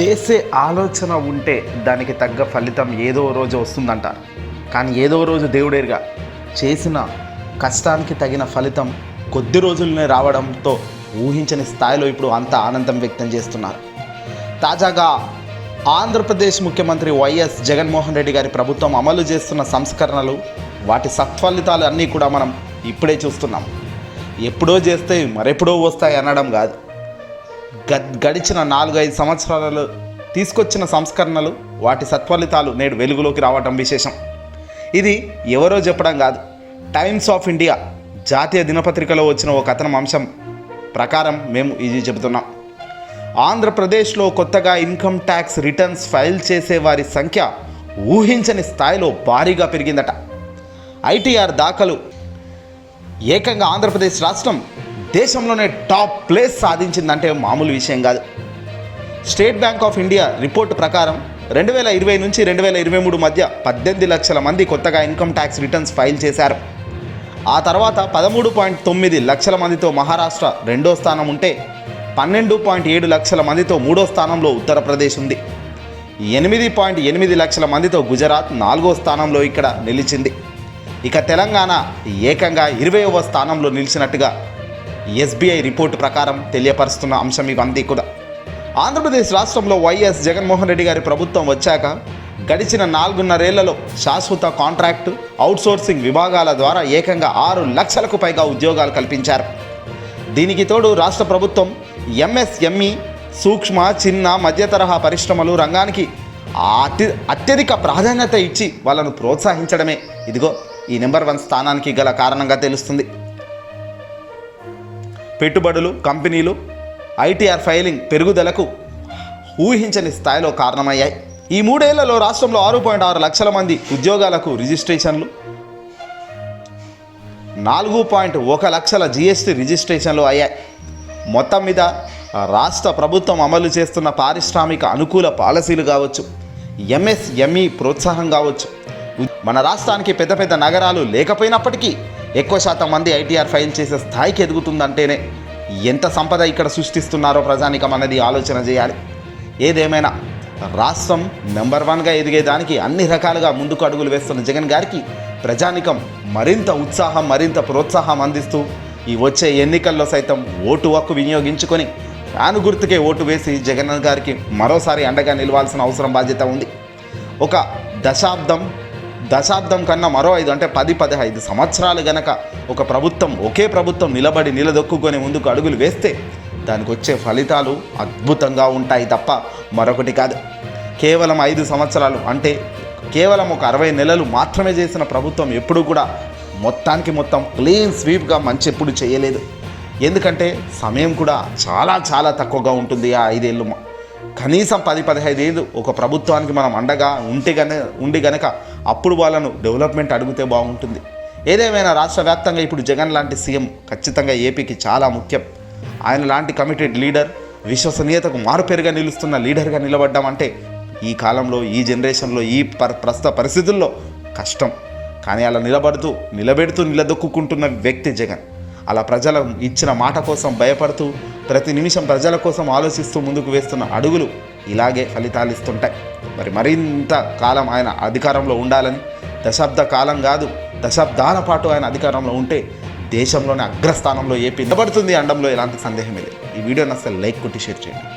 చేసే ఆలోచన ఉంటే దానికి తగ్గ ఫలితం ఏదో రోజు వస్తుందంటారు. కానీ ఏదో రోజు దేవుడేరుగా చేసిన కష్టానికి తగిన ఫలితం కొద్ది రోజుల్లోనే రావడంతో ఊహించని స్థాయిలో ఇప్పుడు అంత ఆనందం వ్యక్తం చేస్తున్నారు. తాజాగా ఆంధ్రప్రదేశ్ ముఖ్యమంత్రి వైఎస్ జగన్మోహన్ రెడ్డి గారి ప్రభుత్వం అమలు చేస్తున్న సంస్కరణలు వాటి సత్ఫలితాలు అన్నీ కూడా మనం ఇప్పుడే చూస్తున్నాం. ఎప్పుడో చేస్తే మరెప్పుడో వస్తాయి అనడం కాదు. గడిచిన నాలుగైదు సంవత్సరాలలో తీసుకొచ్చిన సంస్కరణలు వాటి సత్ఫలితాలు నేడు వెలుగులోకి రావటం విశేషం. ఇది ఎవరో చెప్పడం కాదు. టైమ్స్ ఆఫ్ ఇండియా జాతీయ దినపత్రికలో వచ్చిన ఒక కథనం అంశం ప్రకారం మేము ఇది చెబుతున్నాం. ఆంధ్రప్రదేశ్లో కొత్తగా ఇన్కమ్ ట్యాక్స్ రిటర్న్స్ ఫైల్ చేసే వారి సంఖ్య ఊహించని స్థాయిలో భారీగా పెరిగిందట. ఐటీఆర్ దాఖలు. ఏకంగా ఆంధ్రప్రదేశ్ రాష్ట్రం దేశంలోనే టాప్ ప్లేస్ సాధించిందంటే మామూలు విషయం కాదు. State Bank of India report ప్రకారం రెండు వేల ఇరవై నుంచి రెండు వేల ఇరవై మూడు మధ్య పద్దెనిమిది లక్షల మంది కొత్తగా ఇన్కమ్ ట్యాక్స్ రిటర్న్స్ ఫైల్ చేశారు. ఆ తర్వాత పదమూడు పాయింట్ తొమ్మిది లక్షల మందితో మహారాష్ట్ర రెండో స్థానం ఉంటే పన్నెండు పాయింట్ ఏడు లక్షల మందితో మూడో స్థానంలో ఉత్తరప్రదేశ్ ఉంది. ఎనిమిది పాయింట్ ఎనిమిది లక్షల మందితో గుజరాత్ నాలుగో స్థానంలో ఇక్కడ నిలిచింది. ఇక తెలంగాణ ఏకంగా ఇరవైవ స్థానంలో నిలిచినట్టుగా ఎస్బీఐ రిపోర్టు ప్రకారం తెలియపరుస్తున్న అంశం ఇవంతా కూడా ఆంధ్రప్రదేశ్ రాష్ట్రంలో వైఎస్ జగన్మోహన్ రెడ్డి గారి ప్రభుత్వం వచ్చాక గడిచిన నాలుగున్నరేళ్ళలో శాశ్వత కాంట్రాక్టు అవుట్సోర్సింగ్ విభాగాల ద్వారా ఏకంగా ఆరు లక్షలకు పైగా ఉద్యోగాలు కల్పించారు. దీనికి తోడు రాష్ట్ర ప్రభుత్వం ఎంఎస్ఎంఈ సూక్ష్మ చిన్న మధ్య తరహా పరిశ్రమలు రంగానికి అతి అత్యధిక ప్రాధాన్యత ఇచ్చి వాళ్ళను ప్రోత్సహించడమే. ఇదిగో ఈ నెంబర్ వన్ స్థానానికి గల కారణంగా తెలుస్తుంది. పెట్టుబడులు కంపెనీలు ఐటీఆర్ ఫైలింగ్ పెరుగుదలకు ఊహించని స్థాయిలో కారణమయ్యాయి. ఈ మూడేళ్ళలో రాష్ట్రంలో ఆరు పాయింట్ ఆరు లక్షల మంది ఉద్యోగాలకు రిజిస్ట్రేషన్లు నాలుగు పాయింట్ ఒక లక్షల జిఎస్టీ రిజిస్ట్రేషన్లు అయ్యాయి. మొత్తం మీద రాష్ట్ర ప్రభుత్వం అమలు చేస్తున్న పారిశ్రామిక అనుకూల పాలసీలు కావచ్చు ఎంఎస్ఎంఈ ప్రోత్సాహం కావచ్చు. మన రాష్ట్రానికి పెద్ద పెద్ద నగరాలు లేకపోయినప్పటికీ ఎక్కువ శాతం మంది ఐటీఆర్ ఫైల్ చేసే స్థాయికి ఎదుగుతుందంటేనే ఎంత సంపద ఇక్కడ సృష్టిస్తున్నారో ప్రజానికం అనేది ఆలోచన చేయాలి. ఏదేమైనా రాష్ట్రం నెంబర్ వన్గా ఎదిగేదానికి అన్ని రకాలుగా ముందుకు అడుగులు వేస్తున్న జగన్ గారికి ప్రజానికం మరింత ఉత్సాహం మరింత ప్రోత్సాహం అందిస్తూ ఈ వచ్చే ఎన్నికల్లో సైతం ఓటు హక్కు వినియోగించుకొని ఫ్యాను గుర్తుకే ఓటు వేసి జగన్ గారికి మరోసారి అండగా నిలవాల్సిన అవసరం బాధ్యత ఉంది. ఒక దశాబ్దం దశాబ్దం కన్నా మరో ఐదు అంటే పది పదహైదు సంవత్సరాలు గనక ఒక ప్రభుత్వం ఒకే ప్రభుత్వం నిలబడి నిలదొక్కుకొని ముందుకు అడుగులు వేస్తే దానికి వచ్చే ఫలితాలు అద్భుతంగా ఉంటాయి తప్ప మరొకటి కాదు. కేవలం ఐదు సంవత్సరాలు అంటే కేవలం ఒక అరవై నెలలు మాత్రమే చేసిన ప్రభుత్వం ఎప్పుడూ కూడా మొత్తానికి మొత్తం క్లీన్ స్వీప్గా మంచి ఎప్పుడు చేయలేదు. ఎందుకంటే సమయం కూడా చాలా చాలా తక్కువగా ఉంటుంది ఆ ఐదేళ్ళు. కనీసం పది పదిహైదు ఏళ్ళు ఒక ప్రభుత్వానికి మనం అండగా ఉంటే గన ఉండి గనక అప్పుడు వాళ్ళను డెవలప్మెంట్ అడిగితే బాగుంటుంది. ఏదేమైనా రాష్ట్ర వ్యాప్తంగా ఇప్పుడు జగన్ లాంటి సీఎం ఖచ్చితంగా ఏపీకి చాలా ముఖ్యం. ఆయన లాంటి కమిటెడ్ లీడర్ విశ్వసనీయతకు మారుపేరుగా నిలుస్తున్న లీడర్గా నిలబడ్డం అంటే ఈ కాలంలో ఈ జనరేషన్లో ఈ పర ప్రస్తుత పరిస్థితుల్లో కష్టం. కానీ అలా నిలబడుతూ నిలబెడుతూ నిలదొక్కుంటున్న వ్యక్తి జగన్. అలా ప్రజల ఇచ్చిన మాట కోసం భయపడుతూ ప్రతి నిమిషం ప్రజల కోసం ఆలోచిస్తూ ముందుకు వేస్తున్న అడుగులు ఇలాగే ఫలితాలు ఇస్తుంటాయి. మరి మరింత కాలం ఆయన అధికారంలో ఉండాలని దశాబ్ద కాలం కాదు దశాబ్దాల పాటు ఆయన అధికారంలో ఉంటే దేశంలోనే అగ్రస్థానంలో ఏపీ నిలబడుతుంది అండంలో ఎలాంటి సందేహమే లేదు. ఈ వీడియోని అసలు లైక్ కొట్టి షేర్ చేయండి.